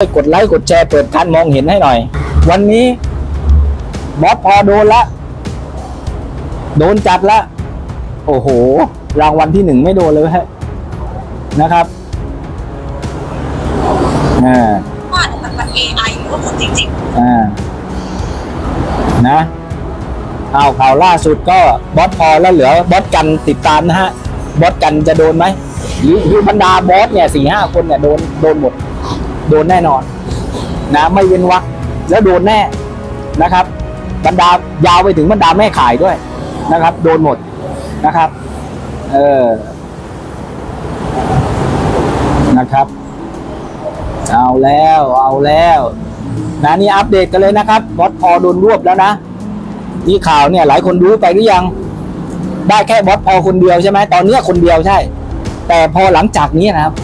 กดไลค์กดแชร์เปิดการมองเห็นให้หน่อย วันนี้บอสพอโดนละ โดนจัดละ โอ้โห รางวัลที่หนึ่งไม่โดนเลยฮะนะครับอ่าว่าแต่มัน AI หรือว่าคนจริงอ่านะเอาข่าวล่าสุดก็บอสพอแล้วเหลือบอสกันติดตามนะฮะ บอสกันจะโดนไหมหรือหรือบรรดาบอสเนี่ยสี่ห้าคนเนี่ยโดนโดนหมด โดนแน่นอนนะไม่เว้นวรรคแล้วโดนแน่นะครับ บรรดายาวไปถึงบรรดาแม่ขายด้วยนะครับ โดนหมดนะครับ เออนะครับ เอาแล้วเอาแล้วนะนี่อัปเดตกันเลยนะครับบอสพอโดนรวบแล้วนะนี่ข่าวเนี่ย หลายคนรู้ไปหรือยัง ได้แค่บอสพอคนเดียวใช่ไหมตอนเนี้คนเดียวใช่ แต่พอหลังจากนี้นะครับ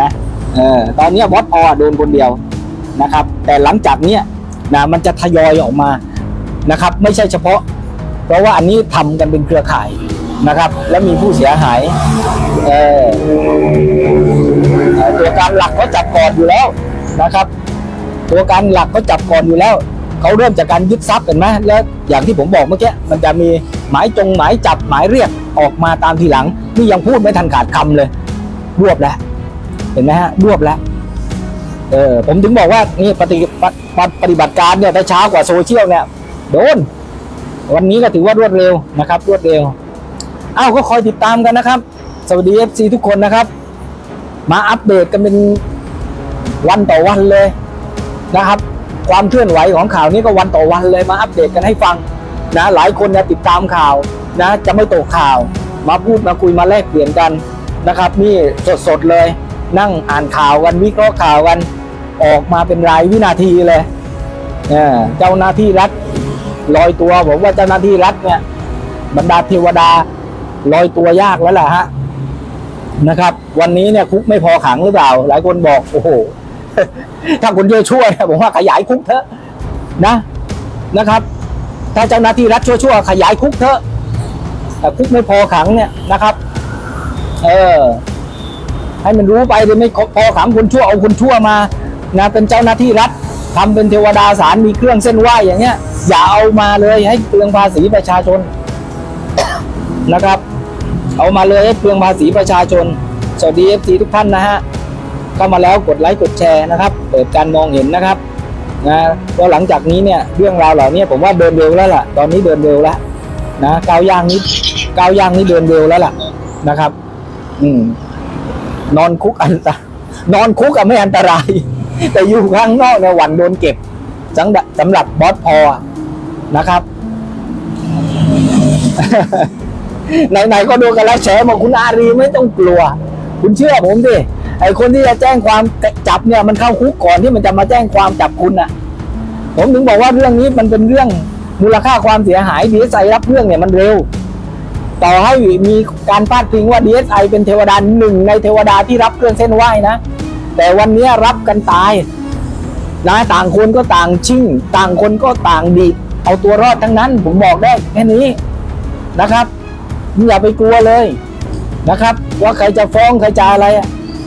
นะ เออตอนนี้ยบอสพอโดนคนเดียวนะครับ แต่หลังจากเนี้ยนะมันจะทยอยออกมานะครับ ไม่ใช่เฉพาะ เพราะว่าอันนี้ทำกันเป็นเครือข่ายนะครับ และมีผู้เสียหายเออเออตัวการหลักเขาจับก่อนอยู่แล้วนะครับ ตัวการหลักเขาจับก่อนอยู่แล้วเขาเริ่มจากการยึดทรัพย์เห็นไหมแล้วอย่างที่ผมบอกเมื่อกี้มันจะมีหมายจงหมายจับหมายเรียกออกมาตามทีหลัง นี่ยังพูดไม่ทันขาดคำเลยรวบแล้ว เห็นไหมฮะรวบแล้วเออผมถึงบอกว่านี่ปฏิปฏิปฏิบัติการเนี่ยถ้าช้ากว่าโซเชียลเนี่ยโดน วันนี้ก็ถือว่ารวดเร็วนะครับ รวดเร็ว เอ้าก็คอยติดตามกันนะครับ สวัสดีเอฟซีทุกคนนะครับ มาอัปเดตกันเป็นวันต่อวันเลยนะครับ ความเคลื่อนไหวของข่าวนี้ก็วันต่อวันเลยมาอัปเดตกันให้ฟังนะหลายคนเนี่ยติดตามข่าวนะ จะไม่ตกข่าว มาพูดมาคุยมาแลกเปลี่ยนกันนะครับ นี่สดๆเลย นั่งอ่านข่าวกันวิเคราะห์ข่าวกันออกมาเป็นรายวินาทีเลยเจ้าหน้าที่รัฐลอยตัวผมว่าเจ้าหน้าที่รัฐเนี่ยบรรดาเทวดาลอยตัวยากแล้วล่ะฮะนะครับ วันนี้เนี่ยคุกไม่พอขังหรือเปล่า หลายคนบอกโอ้โหถ้าคุณจะช่วยผมว่าขยายคุกเถอะนะนะครับ ถ้าเจ้าหน้าที่รัฐชั่วๆขยายคุกเถอะแต่คุกไม่พอขังเนี่ยนะครับ เออ ให้มันรู้ไปเลยไม่พอขังคนชั่วเอาคนชั่วมานะเป็นเจ้าหน้าที่รัฐทำเป็นเทวดาศาลมีเครื่องเส้นไหวอย่างเงี้ย อย่าเอามาเลยให้เปลืองภาษีประชาชนนะครับ เอามาเลยให้เปลืองภาษีประชาชน สวัสดีเอฟซีทุกท่านนะฮะเข้ามาแล้วกดไลค์กดแชร์นะครับเปิดการมองเห็นนะครับนะก็หลังจากนี้เนี่ยเรื่องราวเหล่านี้ผมว่าเดินเร็วแล้วล่ะ ตอนนี้เดินเร็วแล้วนะก้าวย่างนี้ก้าวย่างนี้เดินเร็วแล้วล่ะนะครับ อืม นอนคุกอันตรนอนคุกอะไม่อันตราย แต่อยู่ข้างนอกเนี่ยหวันโดนเก็บสำหรับสำหรับบอสพอนะครับ ไหนๆก็ดูกันแล้วแฉบอกคุณอารีไม่ต้องกลัว คุณเชื่อผมดิไอคนที่จะแจ้งความจับเนี่ยมันเข้าคุกก่อนที่มันจะมาแจ้งความจับคุณน่ะผมถึงบอกว่าเรื่องนี้มันเป็นเรื่องมูลค่าความเสียหายดีไอรับเรื่องเนี่ยมันเร็ว ต่อให้มีการพาดพิงว่า DSI เป็นเทวดาหนึ่งในเทวดาที่รับเครื่องเส้นไหว้นะ แต่วันนี้รับกันตายนะต่างคนก็ต่างชิ่ง ต่างคนก็ต่างดี เอาตัวรอดทั้งนั้น ผมบอกได้แค่นี้นะครับอย่าไปกลัวเลยนะครับ ว่าใครจะฟ้องใครจะอะไร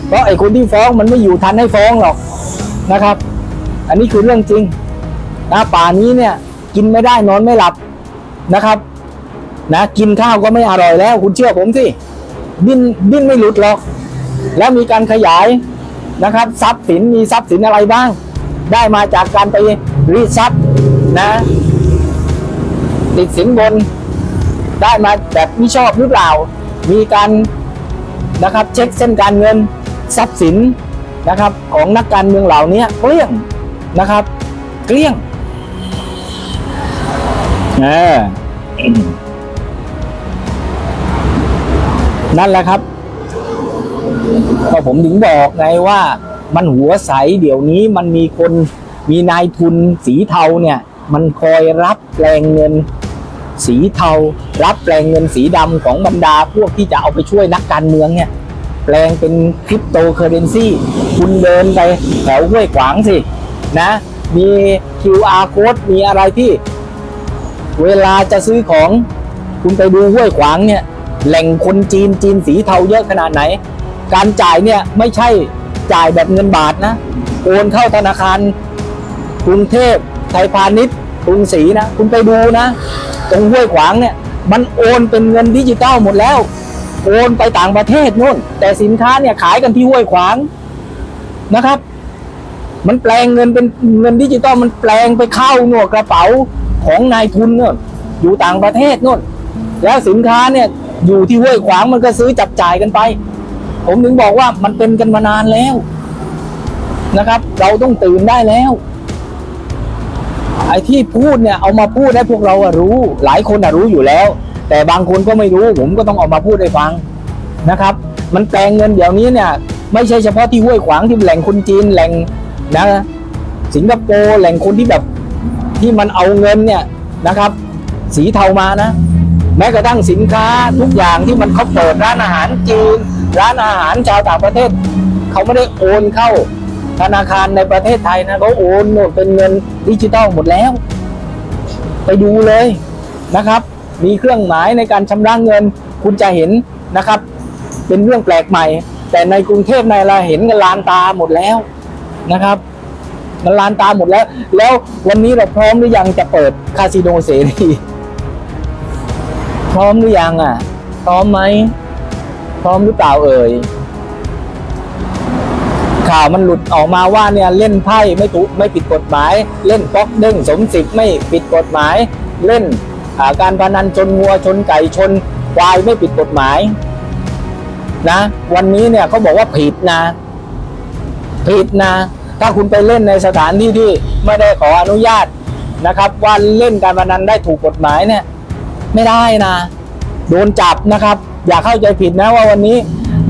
เพราะไอ้คนที่ฟ้องมันไม่อยู่ทันให้ฟ้องหรอกนะครับ อันนี้คือเรื่องจริงนะป่านี้เนี่ยกินไม่ได้นอนไม่หลับนะครับ นะกินข้าวก็ไม่อร่อยแล้ว คุณเชื่อผมสิดิ้นดิ้นไม่หลุดหรอก แล้วมีการขยายนะครับ ทรัพย์สินมีทรัพย์สินอะไรบ้าง ได้มาจากการไปรีดทรัพย์นะติดสินบน ได้มาแบบไม่ชอบหรือเปล่า มีการนะครับเช็คเส้นการเงินทรัพย์สินนะครับ ของนักการเมืองเหล่านี้เกลี้ยงนะครับ เกลี้ยงเออ นั่นแหละครับ ก็ผมถึงบอกไงว่ามันหัวใสเดี๋ยวนี้มันมีคนมีนายทุนสีเทาเนี่ย มันคอยรับแปลงเงินสีเทา รับแปลงเงินสีดำของบรรดาพวกที่จะเอาไปช่วยนักการเมืองเนี่ยแปลงเป็นคริปโตเคอเรนซีคุณเดินไปแถวห้วยขวางสินะมี QR code มีอะไรที่ เวลาจะซื้อของ คุณไปดูห้วยขวางเนี่ย แหล่งคนจีนจีนสีเทาเยอะขนาดไหน การจ่ายเนี่ยไม่ใช่จ่ายแบบเงินบาทนะโอนเข้าธนาคารกรุงเทพไทยพาณิชย์กรุงศรีนะ คุณไปดูนะ ตรงห้วยขวางเนี่ย มันโอนเป็นเงินดิจิตอลหมดแล้ว โอนไปต่างประเทศนู่น แต่สินค้าเนี่ยขายกันที่ห้วยขวางนะครับ มันแปลงเงินเป็นเงินดิจิตอลมันแปลงไปเข้าหนวกกระเป๋าของนายทุนนู่นอยู่ต่างประเทศนู่น แล้วสินค้าเนี่ย อยู่ที่ห้วยขวางมันก็ซื้อจับจ่ายกันไป ผมถึงบอกว่ามันเป็นกันมานานแล้วนะครับ เราต้องตื่นได้แล้ว ไอ้ที่พูดเนี่ยเอามาพูดให้พวกเราอะรู้ หลายคนอะรู้อยู่แล้ว แต่บางคนก็ไม่รู้ ผมก็ต้องเอามาพูดให้ฟังนะครับ มันแปลงเงินเดี๋ยวนี้เนี่ย ไม่ใช่เฉพาะที่ห้วยขวางที่แหล่งคนจีนแหล่งนะสิงคโปร์แหล่งคนที่แบบที่มันเอาเงินเนี่ยนะครับ สีเทามานะ แม้กระทั่งสินค้าทุกอย่างที่มันเขาเปิดร้านอาหารจีน ร้านอาหารชาวต่างประเทศ เขาไม่ได้โอนเข้าธนาคารในประเทศไทยนะเขาโอนโน่นเป็นเงินดิจิตอลหมดแล้ว ไปดูเลยนะครับ มีเครื่องหมายในการชำระเงิน คุณจะเห็นนะครับ เป็นเรื่องแปลกใหม่ แต่ในกรุงเทพในอะไรเห็นกันลานตาหมดแล้วนะครับมันลานตาหมดแล้ว แล้ววันนี้เราพร้อมหรือยังจะเปิดคาสิโนเสรี พร้อมหรือยังอะ พร้อมไหม พร้อมหรือเปล่าเอ่ย ข่าวมันหลุดออกมาว่าเนี่ยเล่นไพ่ไม่ถูกไม่ผิดกฎหมาย เล่นป๊อกเด้งสมสิทธิ์ไม่ผิดกฎหมาย เล่นาการพนันชนงัวชนไก่ชนควายไม่ผิดกฎหมายนะวันนี้เนี่ยเขาบอกว่าผิดนะ ผิดนะ ถ้าคุณไปเล่นในสถานที่ที่ไม่ได้ขออนุญาตนะครับ ว่าเล่นการพนันได้ถูกกฎหมายเนี่ย ไม่ได้นะ โดนจับนะครับ อย่าเข้าใจผิดนะว่าวันนี้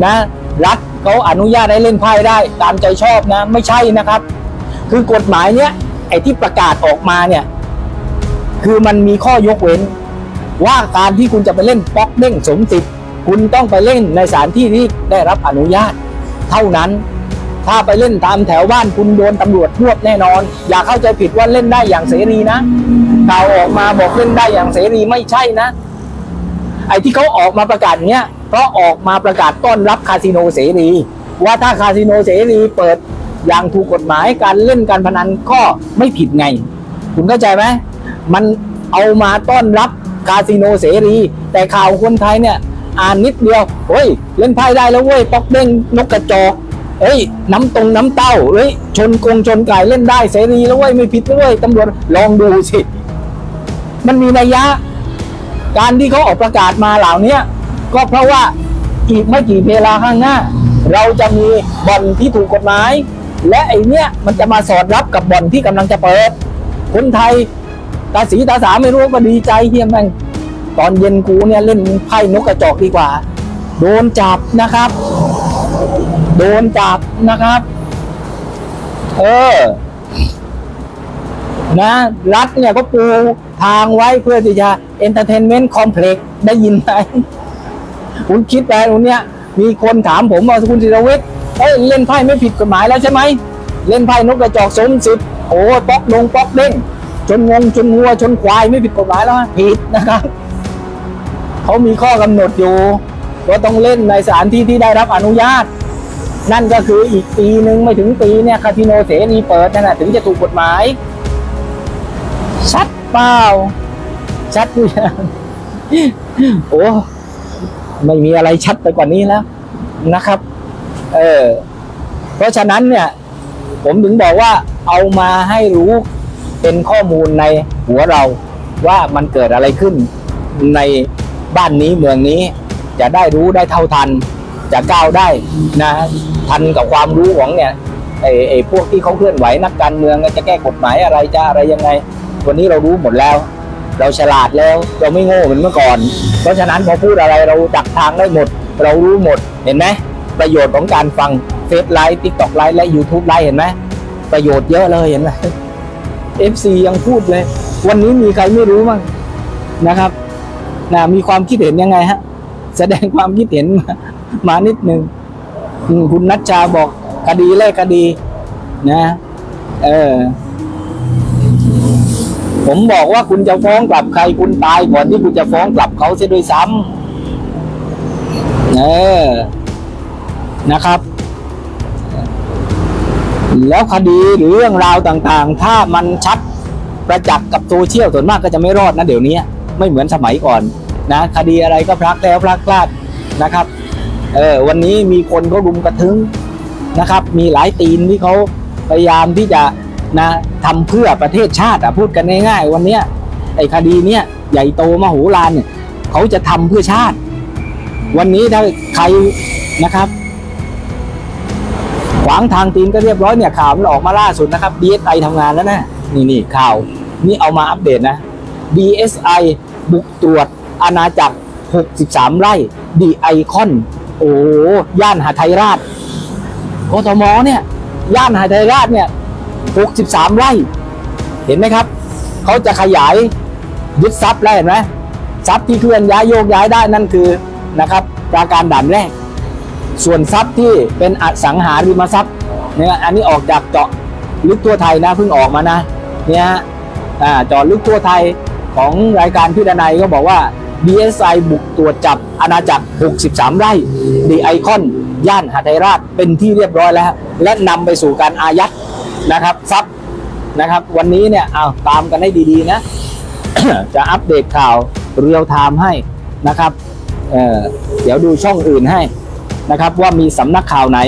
นะรัฐเขาอนุญาตให้เล่นไพ่ได้ตามใจชอบนะ ไม่ใช่นะครับ คือกฎหมายเนี้ยไอ้ที่ประกาศออกมาเนี่ย คือมันมีข้อยกเว้น ว่าการที่คุณจะไปเล่นป๊อกเด้งสมสิทธิ์คุณต้องไปเล่นในสถานที่ที่ได้รับอนุญาต เท่านั้น ถ้าไปเล่นตามแถวบ้านคุณโดนตำรวจรวบแน่นอน อย่าเข้าใจผิดว่าเล่นได้อย่างเสรีนะ ข่าวออกมาบอกเล่นได้อย่างเสรีไม่ใช่นะ ไอ้ที่เขาออกมาประกาศเนี้ยเพราะออกมาประกาศต้อนรับคาสิโนเสรี ว่าถ้าคาสิโนเสรีเปิดอย่างถูกกฎหมายการเล่นการพนันก็ไม่ผิดไง คุณเข้าใจไหมมันเอามาต้อนรับคาสิโนเสรี แต่ข่าวคนไทยเนี่ย อ่านนิดเดียวเฮ้ย เล่นไพ่ได้แล้วเว้ยป๊อกเด้งนกกระจอกเฮ้ย น้ำตรงน้ำเต้าเฮ้ย ชนกงชนไก่เล่นได้เสรีแล้วเว้ยไม่ผิดแล้วเว้ยตำรวจลองดูสิ มันมีนัยยะ การที่เขาออกประกาศมาเหล่านี้ก็เพราะว่าอีกไม่กี่เวลาข้างหน้า เราจะมีบ่อนที่ถูกกฎหมาย และไอเนี้ยมันจะมาสอดรับกับบ่อนที่กำลังจะเปิด คนไทยตาสีตาสาไม่รู้ก็ดีใจเฮียแม่งตอนเย็นกูเนี่ยเล่นไพ่นกกระจอกดีกว่า โดนจับนะครับ โดนจับนะครับ เออ นะ รัฐเนี่ยก็ปู ทางไว้เพื่อที่จะ entertainment complex ได้ยินไหมคุณคิดไปตรงเนี้ยมีคนถามผมว่าคุณศิรวิทย์เอ้ยเล่นไพ่ไม่ผิดกฎหมายแล้วใช่ไหม เล่นไพ่นกกระจอกสมสิทธิ์โอ้ป๊อกลงป๊อกเด้งจนงงจนงัวชนควายไม่ผิดกฎหมายแล้วผิดนะครับเขามีข้อกำหนดอยู่ว่าต้องเล่นในสถานที่ที่ได้รับอนุญาต นั่นก็คืออีกปีหนึ่งไม่ถึงปีเนี่ยคาสิโนเสรีเปิดนั่นแหะถึงจะถูกกฎหมายชัด เปล่า ชัดอยู่ยังโอ้ไม่มีอะไรชัดไปกว่านี้แล้วนะครับ เออ เพราะฉะนั้นเนี่ย ผมถึงบอกว่าเอามาให้รู้เป็นข้อมูลในหัวเราว่ามันเกิดอะไรขึ้นในบ้านนี้เมืองนี้ จะได้รู้ได้เท่าทัน จะก้าวได้นะ ทันกับความรู้ของเนี่ยไอ้ไอ้พวกที่เขาเคลื่อนไหวนักการเมืองจะแก้กฎหมายอะไรจะอะไรยังไง วันนี้เรารู้หมดแล้ว เราฉลาดแล้วเราไม่โง่เหมือนเมื่อก่อน เพราะฉะนั้นพอพูดอะไรเราดักทางได้หมด เรารู้หมดเห็นไหมประโยชน์ของการฟังเฟซไลฟ์ทิกตอกไลฟ์และ YouTube ไลฟ์เห็นไหมประโยชน์เยอะเลยเห็นไหม FC ยังพูดเลย วันนี้มีใครไม่รู้บ้างนะครับนะมีความคิดเห็นยังไงฮะ แสดงความคิดเห็นมามานิดหนึ่งคุณนัชชาบอกคดีแรกคดีนะ เออ ผมบอกว่าคุณจะฟ้องกลับใครคุณตายก่อนที่คุณจะฟ้องกลับเขาเสียด้วยซ้ำเออนะครับ แล้วคดีหรือเรื่องราวต่างๆ ถ้ามันชัดประจักษ์กับโซเชียลส่วนมากก็จะไม่รอดนะเดี๋ยวนี้ไม่เหมือนสมัยก่อนนะคดีอะไรก็พลักแล้วพลักพลาดนะครับเออวันนี้มีคนเขารุมกระทึงนะครับ มีหลายตีนที่เขาพยายามที่จะ นะทำเพื่อประเทศชาติอะพูดกันง่ายๆ วันเนี้ยไอ้คดีเนี้ยใหญ่โตมโหฬารเนี่ยเขาจะทำเพื่อชาติ วันนี้ถ้าใครนะครับ ขวางทางตีนก็เรียบร้อยเนี่ยข่าวมันออกมาล่าสุดนะครับ DSI ทำงานแล้วนะนี่นี่ข่าวนี่เอามาอัปเดตนะ DSI บุกตรวจอาณาจักร 63 ไร่ดีไอคอน โอ้ย่านหาไทยราชกทมเนี่ย ย่านหาไทยราชเนี่ย 63 ไร่ เห็นไหมครับ เขาจะขยายยึดทรัพย์แล้วเห็นไหมทรัพย์ที่เคลื่อนย้ายโยกย้ายได้นั่นคือนะครับปราการด่านแรก ส่วนทรัพย์ที่เป็นอสังหาริมทรัพย์เนี่ยอันนี้ออกจากเจาะลึกทั่วไทยนะเพิ่งออกมานะเนี่ยอ่าเจาะลึกทั่วไทยของรายการพี่ดนัยก็บอกว่า DSI บุกตรวจจับอาณาจักร 63 ไร่ดีไอคอน ย่านหาไทยราชเป็นที่เรียบร้อยแล้ว และนำไปสู่การอายัด นะครับทรัพย์นะครับ วันนี้เนี่ยเอาตามกันให้ดีๆนะ จะอัปเดตข่าวเรียลไทม์ให้นะครับเอ่อเดี๋ยวดูช่องอื่นให้นะครับ ว่ามีสำนักข่าวไหน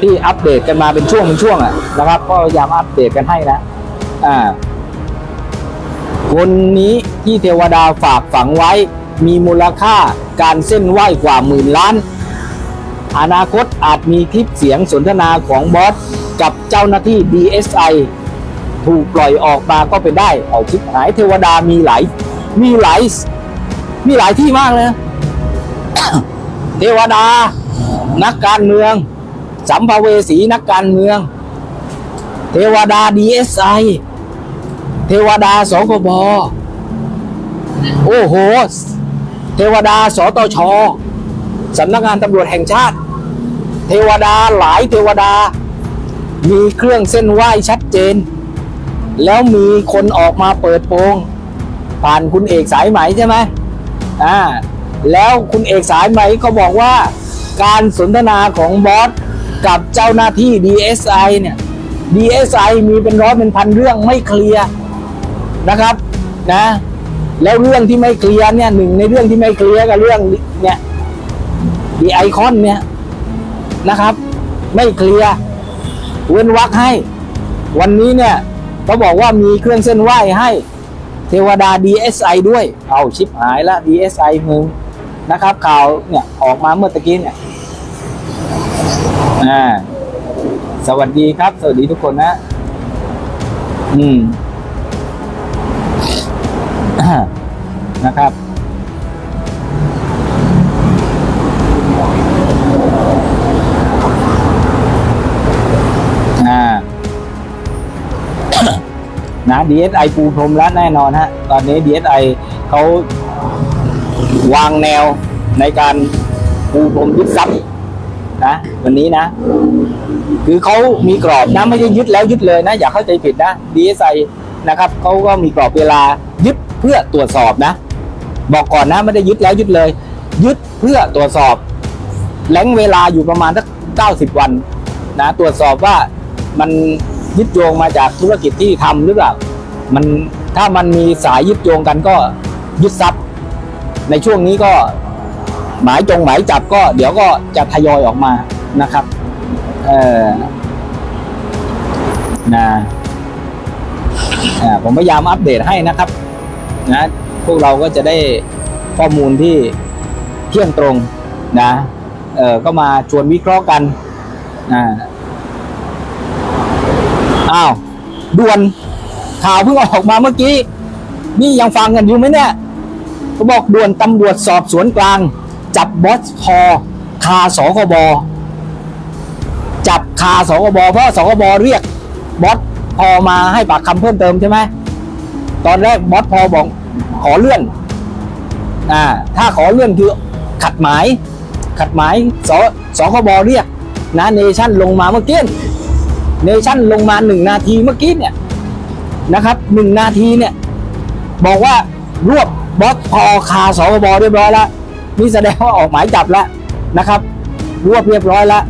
ที่อัปเดตกันมาเป็นช่วงเป็นช่วงอะนะครับ ก็พยายามอัปเดตกันให้นะอ่าคนนี้ที่เทวดาฝากฝังไว้ มีมูลค่าการเส้นไหวกว่าหมื่นล้าน อนาคตอาจมีคลิปเสียงสนทนาของบอส กับเจ้าหน้าที่ DSI ถูกปล่อยออกมาก็เป็นได้เอาคลิปหายเทวดามีหลายมีหลายมีหลายที่มากเลยเทวดา นักการเมือง สัมภเวสีนักการเมือง เทวดา DSI เทวดาสกบโอ้โห เทวดาสตชสำนักงานตำรวจแห่งชาติ เทวดาหลายเทวดา มีเครื่องเส้นไหว้ชัดเจน แล้วมีคนออกมาเปิดโปงผ่านคุณเอกสายไหมใช่ไหมอ่าแล้วคุณเอกสายไหมก็บอกว่า การสนทนาของบอสกับเจ้าหน้าที่ DSI เนี่ย DSI มีเป็นร้อยเป็นพันเรื่องไม่เคลียร์นะครับนะแล้วเรื่องที่ไม่เคลียร์เนี่ยหนึ่งในเรื่องที่ไม่เคลียร์กับเรื่องเนี่ยดีไอคอนเนี่ยนะครับ ไม่เคลียร์ เว้นวักให้ วันนี้เนี่ยเขาบอกว่ามีเครื่องเส้นไหว้ให้ เทวดา DSI ด้วย เอาชิปหายละ DSI มึงนะครับ ข่าวเนี่ยออกมาเมื่อตะกี้เนี่ยอ่าสวัสดีครับ สวัสดีทุกคนนะ อืมนะครับ นะ DSI ปูพรมแล้วแน่นอนฮะ ตอนนี้ DSI เขาวางแนวในการปูพรมยึดทรัพย์นะวันนี้นะ คือเขามีกรอบนะไม่ใช่ยึดแล้วยึดเลยนะ อย่าเข้าใจผิดนะ DSI นะครับเขาก็มีกรอบเวลายึดเพื่อตรวจสอบนะ บอกก่อนนะไม่ได้ยึดแล้วยึดเลย ยึดเพื่อตรวจสอบแหลงเวลาอยู่ประมาณสักเก้าสิบวันนะ ตรวจสอบว่ามัน ยึดโยงมาจากธุรกิจที่ทำหรือเปล่ามันถ้ามันมีสายยึดโยงกันก็ยึดทรัพย์ ในช่วงนี้ก็หมายจงหมายจับก็ เดี๋ยวก็จะทยอยออกมานะครับ เออนะผมพยายามอัปเดตให้นะครับ นะ พวกเราก็จะได้ข้อมูลที่เที่ยงตรงนะ เออก็มาชวนวิเคราะห์กันอ่า อ้าวด่วนข่าวเพิ่งออกมาเมื่อกี้ นี่ยังฟังกันอยู่ไหมเนี่ยเขาบอกด่วนตำรวจสอบสวนกลาง จับบอสพอคาสคบจับคาสคบเพราะสคบเรียกบอสพอมาให้ปากคำเพิ่มเติมใช่ไหมตอนแรกบอสพอบอกขอเลื่อนอ่าถ้าขอเลื่อนคือขัดหมาย ขัดหมายสสคบเรียกนะเนชั่นลงมาเมื่อกี้ เนชั่นลงมาหนึ่งนาทีเมื่อกี้เนี่ยนะครับหนึ่งนาทีเนี่ย บอกว่ารวบบอสพอคาสคบเรียบร้อยแล้วนี่แสดงว่าออกหมายจับแล้วนะครับ รวบเรียบร้อยแล้ว